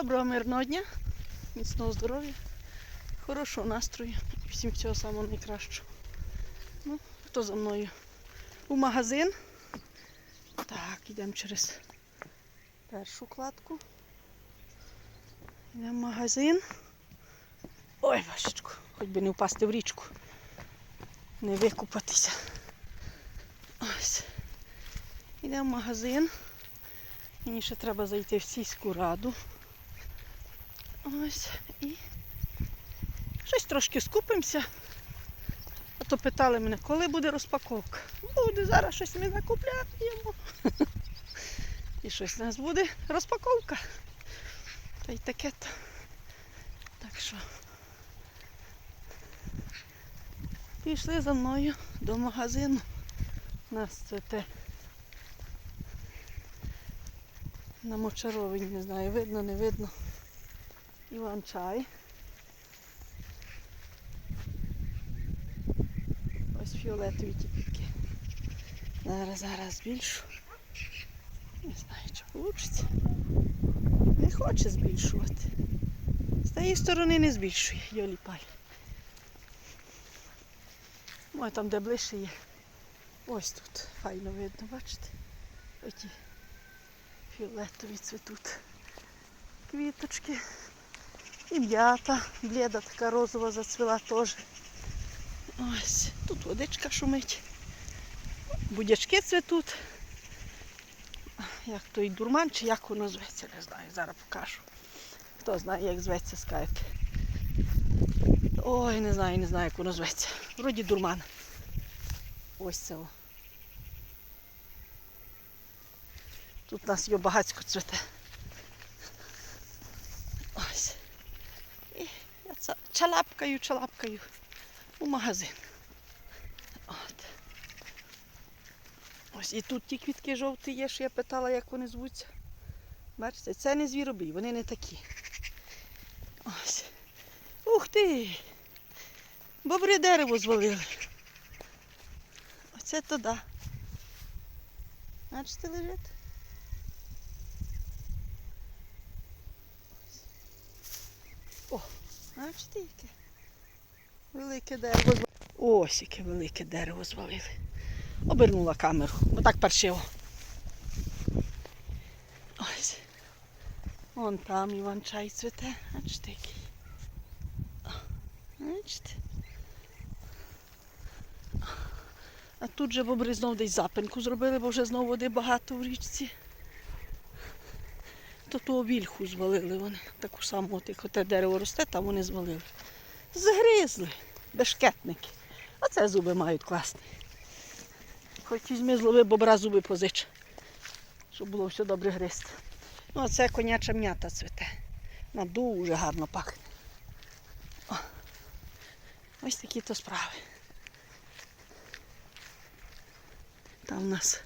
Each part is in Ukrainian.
Доброго мирного дня, міцного здоров'я, хорошого настрою і всім всього самого найкращого. Ну, хто за мною? У магазин. Так, йдемо через першу кладку. Йдемо в магазин. Ой, Вашечко, хоч би не впасти в річку. Не викупатися. Ось. Йдемо в магазин. Мені ще треба зайти в сільську раду. Ось і щось трошки скупимося. А то питали мене, коли буде розпаковка. Буде, зараз щось ми закупляємо. І щось у нас буде розпаковка. Та й таке то. Так що пішли за мною до магазину. У нас це те на мочаровині, не знаю, видно, не видно. Іван чай. Ось фіолетові тіпітки. Зараз, зараз збільшу. Не знаю, чи вийде. Не хоче збільшувати. З тієї сторони не збільшує, Йолі паль. Ой, там де ближче є. Ось тут файно видно, бачите? Оті фіолетові цвітуть квіточки. І м'ята, бліда така розова зацвіла теж. Ось, тут водичка шумить. Будячки цвітуть. Як той дурман, чи як воно зветься, не знаю, зараз покажу. Хто знає, як зветься, скажете. Ой, не знаю, не знаю, як воно зветься. Вроді дурман. Ось це. Тут у нас його багацько цвіте. Ось. І я це чалапкаю, чалапкаю у магазин. От. Ось і тут ті квітки жовті є, що я питала, як вони звуться. Бачите, це не звіробій, вони не такі. Ось. Ух ти! Бобре дерево звалили. Оце то да. Бачите, лежить? Бачите, яке? Велике дерево звалили. Ось яке велике дерево звалили. Обернула камеру, бо так паршиво. Ось. Вон там Іван чай цвіте. Бачите, який. Бачите? А тут же бобри знов десь запинку зробили, бо вже знов води багато в річці. То ту вільху звалили вони. Таку саму, от як оте дерево росте, там вони звалили. Згризли, бешкетники. Оце зуби мають класні. Хоч візьми злови бобра зуби позич, щоб було все добре гризти. Ну, а це коняча м'ята цвіте. Вона дуже гарно пахне. О. Ось такі то справи. Там у нас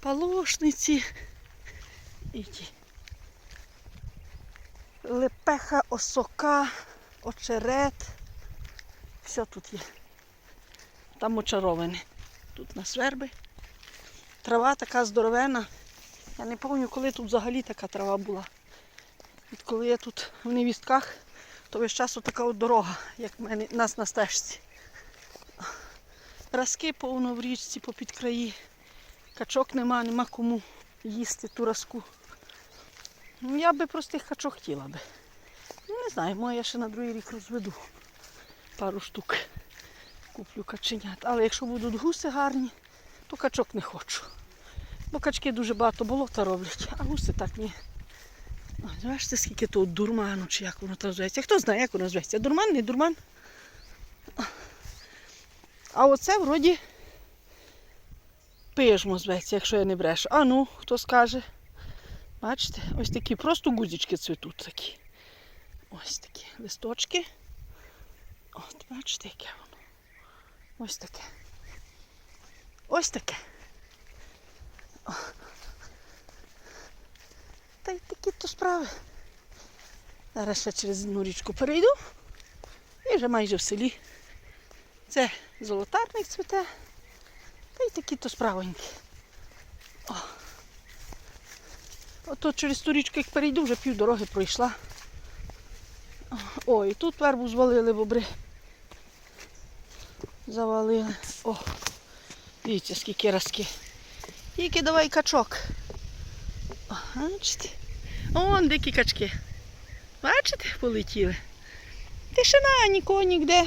полошниці і ті. Лепеха, осока, очерет. Все тут є. Там очароване. Тут на сверби. Трава така здоровена. Я не пам'ятаю, коли тут взагалі така трава була. От коли я тут в невістках, то весь час така от дорога, як в мене, нас на стежці. Разки повно в річці попід краї. Качок нема, нема кому їсти ту разку. Ну, я би простих качок хотіла би. Ну, не знаю, може я ще на другий рік розведу пару штук. Куплю каченят. Але якщо будуть гуси гарні, то качок не хочу. Бо качки дуже багато болота роблять, а гуси так ні. Ось, Бачите, скільки того дурману, чи як воно там зветься. Хто знає, як воно зветься? Дурман, не дурман. А оце вроді пижмо зветься, якщо я не брешу. А ну, хто скаже? Бачите, ось такі просто гузічки цвітуть такі. Ось такі листочки. От, бачите, яке воно. Ось таке. Ось таке. О. Та й такі то справи. Зараз ще через одну річку перейду і вже майже в селі. Це золотарник цвіте. Та й такі то справонькі. О. Ото через ту річку, як перейду, вже пів дороги пройшла. Ой, тут вербу звалили бобри. Завалили. О, дивіться, скільки разки. Тільки давай качок. Бачите? Вон дикі качки. Бачите, полетіли. Тишина, нікого ніде.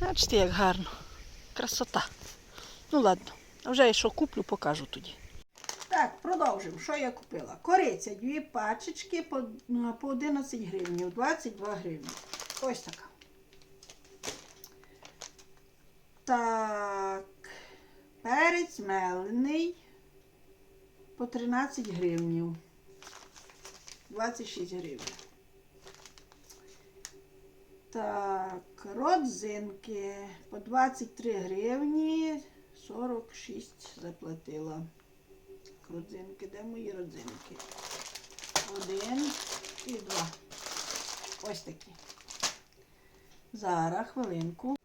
Бачите, як гарно. Красота. Ну ладно, вже я що куплю, покажу тоді. Так, продовжимо. Що я купила? Кориця, дві пачечки по, по 11 гривень, 22 гривні. Ось така. Так, перець мелений по 13 гривнів. 26 гривень. Так, родзинки по 23 гривні 46 заплатила. Родзинки, де мої родзинки? Один і два. Ось такі. Зараз хвилинку.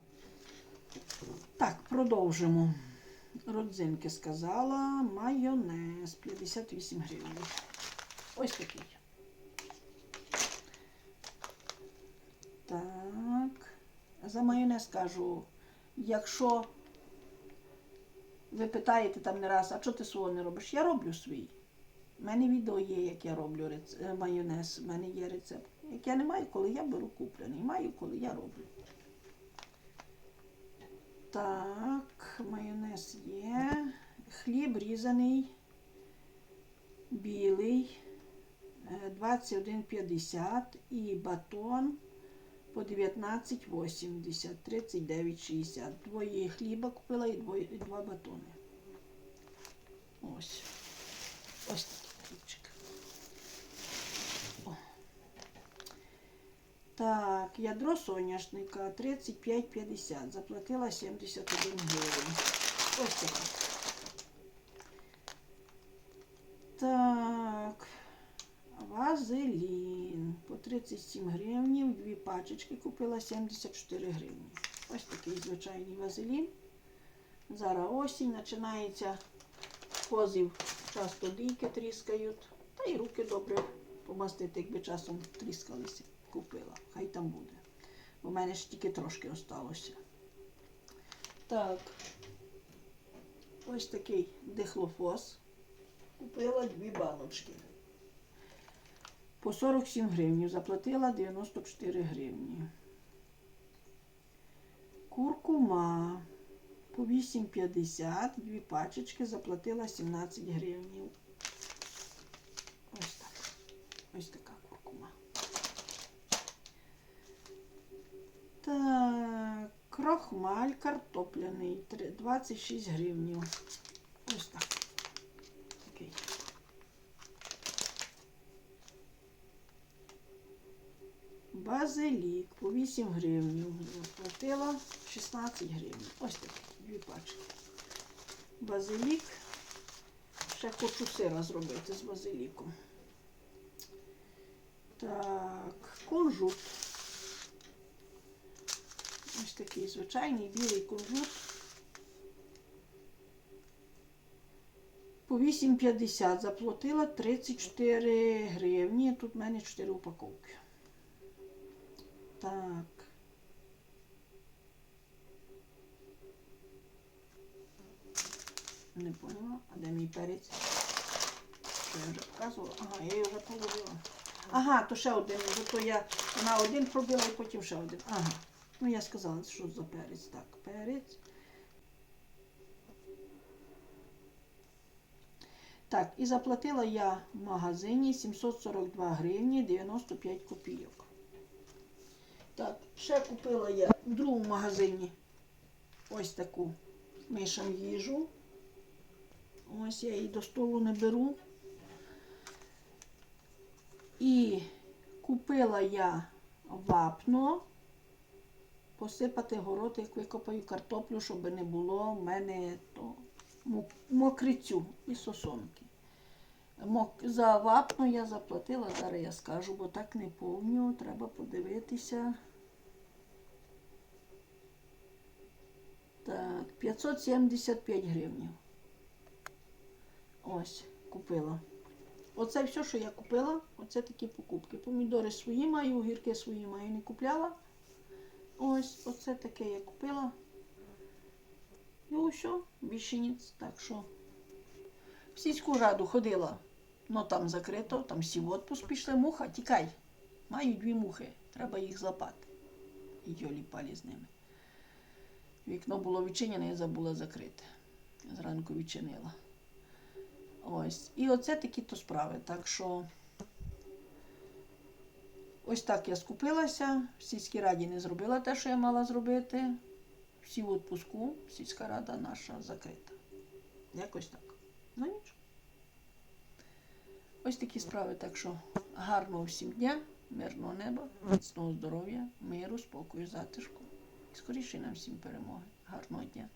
Так, продовжимо. Родзинки сказала. Майонез 58 гривень. Ось такий. Так. За майонез кажу, якщо ви питаєте там не раз, а чого ти свого не робиш? Я роблю свій. У мене відео є, як я роблю рец... е, майонез, у мене є рецепт. Як я не маю, коли я беру куплений, маю, коли я роблю. Так, майонез є. Хліб різаний, білий, е, 21,50 і батон по 19,80, 39,60. Двоє хліба купила і, двоє, і два батони. Ось. Ось такий хлібчик. О. Так, ядро соняшника 35,50. Заплатила 71 гривень. Ось таке. Так. Вазелін По 37 гривень, дві пачечки купила 74 гривні. Ось такий звичайний вазелін. Зараз осінь, починається позів, часто дійки тріскають. Та й руки добре помастити, якби часом тріскалися. Купила. Хай там буде. В мене ж тільки трошки осталося. Так. Ось такий дихлофос. Купила дві баночки. По 47 гривень. Заплатила 94 гривні. Куркума. По 8,50. Дві пачечки заплатила 17 гривень. Ось так. Ось така куркума. Так, крохмаль картопляний. 26 гривень. Ось так. Такий. Базилік по 8 гривень. Заплатила 16 гривень. Ось такі дві пачки. Базилік. Ще хочу сира зробити з базиліком. Так, кунжут. Ось такий звичайний білий кунжут. По 8,50 заплатила 34 гривні. Тут в мене 4 упаковки. Так. Не поняла, а де мій перець? Що я вже показувала? Ага, я його положила. Ага, то ще один. Зато я на один пробила і потім ще один. Ага. Ну я сказала, що за перець. Так, перець. Так, і заплатила я в магазині 742 гривні 95 копійок. Так, ще купила я в другому магазині ось таку мишам їжу. Ось я її до столу не беру. І купила я вапно посипати город, як викопаю картоплю, щоб не було в мене то мокрицю і сосонки. Мок- За вапно я заплатила, зараз я скажу, бо так не помню, треба подивитися. Так, 575 гривень. Ось, купила. Оце все, що я купила, оце такі покупки. Помідори свої маю, огірки свої маю, не купляла. Ось, оце таке я купила. І ось, більше ніц. Так що в сільську раду ходила, ну там закрито, там всі в отпуск пішли. Муха, тікай. Маю дві мухи, треба їх злапати. І йолі палі з ними. Вікно було відчинене, я забула закрити. Зранку відчинила. Ось. І оце такі то справи. Так що ось так я скупилася. В сільській раді не зробила те, що я мала зробити. Всі в відпуску, сільська рада наша закрита. Якось так. Ну нічого. Ось такі справи. Так що гарного всім дня, мирного неба, міцного здоров'я, миру, спокою, затишку. Скоріше нам всім перемоги. Гарного дня.